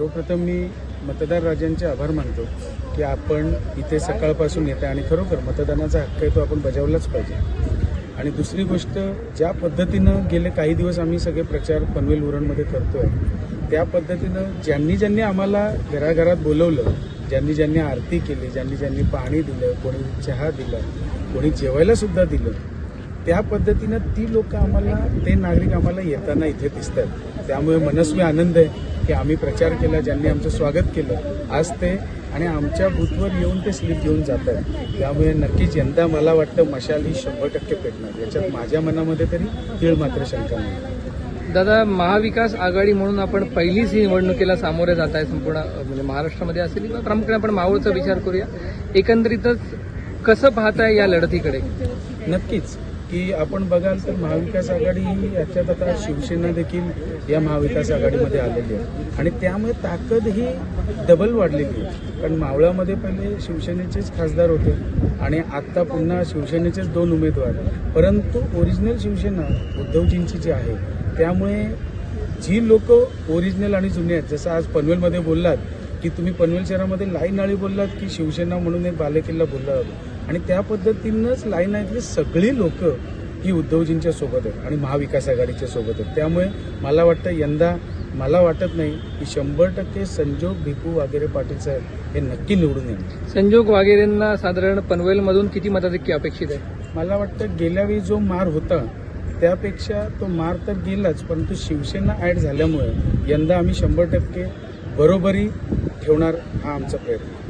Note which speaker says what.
Speaker 1: सर्वप्रथम मी मतदार राजांचे आभार मानतो की आपण इथे सकाळपासून येत आहे आणि खरोखर मतदानाचा हक्क आहे तो आपण बजावलाच पाहिजे. आणि दुसरी गोष्ट ज्या पद्धतीनं गेले काही दिवस आम्ही सगळे प्रचार पनवेल उरणमध्ये करतोय त्या पद्धतीनं ज्यांनी ज्यांनी आम्हाला घराघरात बोलवलं ज्यांनी ज्यांनी आरती केली ज्यांनी ज्यांनी पाणी दिलं कोणी चहा दिला कोणी जेवायला सुद्धा दिलं त्या पद्धतीनं ती लोक आम्हाला ते नागरिक आम्हाला येताना इथे दिसतात. त्यामुळे मनस्वी आनंद आहे. की आम्ही प्रचार केला ज्यांनी आमचं स्वागत केलं आज ते आणि आमच्या बूथवर येऊन ते स्लिप घेऊन जात आहेत त्यामुळे नक्कीच यंदा मला वाटतं मशाल ही शंभर टक्के पेटणार. याच्यात माझ्या मनामध्ये तरी तीळ मात्र शंका नाही.
Speaker 2: दादा महाविकास आघाडी म्हणून आपण पहिलीच ही निवडणुकीला सामोरे जात आहे संपूर्ण म्हणजे महाराष्ट्रामध्ये असेल किंवा प्रामुख्याने आपण मावळचा विचार करूया. एकंदरीतच कसं पाहताय या लढतीकडे?
Speaker 1: नक्कीच. की आपण बघाल तर महाविकास आघाडी ही याच्यात आता शिवसेना देखील या महाविकास आघाडीमध्ये आलेली आहे. आणि त्यामुळे ताकद ही डबल वाढलेली आहे. कारण मावळामध्ये पहिले शिवसेनेचेच खासदार होते आणि आत्ता पुन्हा शिवसेनेचेच दोन उमेदवार परंतु ओरिजिनल शिवसेना उद्धवजींची जी आहे त्यामुळे जी लोक ओरिजिनल आणि जुने आहेत जसं आज पनवेलमध्ये बोललात की तुम्ही पनवेल शहरामध्ये लाईन आळी बोललात की शिवसेना म्हणून एक बालेकिल्ला बोलला आणि त्या पद्धतीनंच लाईन आळीतली सगळी लोक ही उद्धवजींच्या सोबत आहेत आणि महाविकास आघाडीच्या सोबत आहेत. त्यामुळे मला वाटतं यंदा मला वाटत नाही की शंभर टक्के संजोग भिकू वगैरे पाटील साहेब हे नक्की निवडून येणार.
Speaker 2: संजोग वागेरेंना साधारण पनवेलमधून किती मताधिक्य अपेक्षित आहे?
Speaker 1: मला वाटतं गेल्या वेळी जो मार होता त्यापेक्षा तो मार तर गेलाच परंतु शिवसेना ॲड झाल्यामुळे यंदा आम्ही शंभर टक्के बरोबरी ठेवणार हा आमचा प्रयत्न.